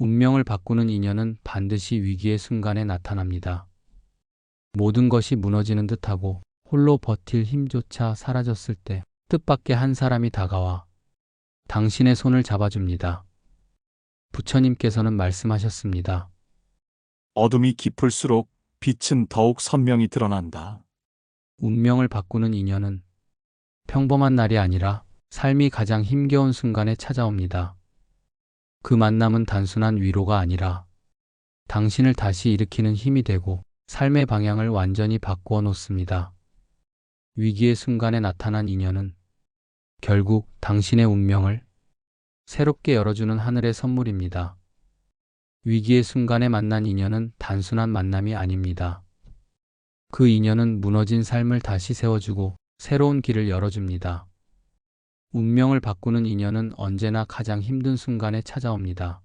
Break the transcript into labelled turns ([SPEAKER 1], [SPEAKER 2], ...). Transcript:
[SPEAKER 1] 운명을 바꾸는 인연은 반드시 위기의 순간에 나타납니다. 모든 것이 무너지는 듯하고 홀로 버틸 힘조차 사라졌을 때 뜻밖의 한 사람이 다가와 당신의 손을 잡아줍니다. 부처님께서는 말씀하셨습니다.
[SPEAKER 2] 어둠이 깊을수록 빛은 더욱 선명히 드러난다.
[SPEAKER 1] 운명을 바꾸는 인연은 평범한 날이 아니라 삶이 가장 힘겨운 순간에 찾아옵니다. 그 만남은 단순한 위로가 아니라 당신을 다시 일으키는 힘이 되고 삶의 방향을 완전히 바꾸어 놓습니다. 위기의 순간에 나타난 인연은 결국 당신의 운명을 새롭게 열어주는 하늘의 선물입니다. 위기의 순간에 만난 인연은 단순한 만남이 아닙니다. 그 인연은 무너진 삶을 다시 세워주고 새로운 길을 열어줍니다. 운명을 바꾸는 인연은 언제나 가장 힘든 순간에 찾아옵니다.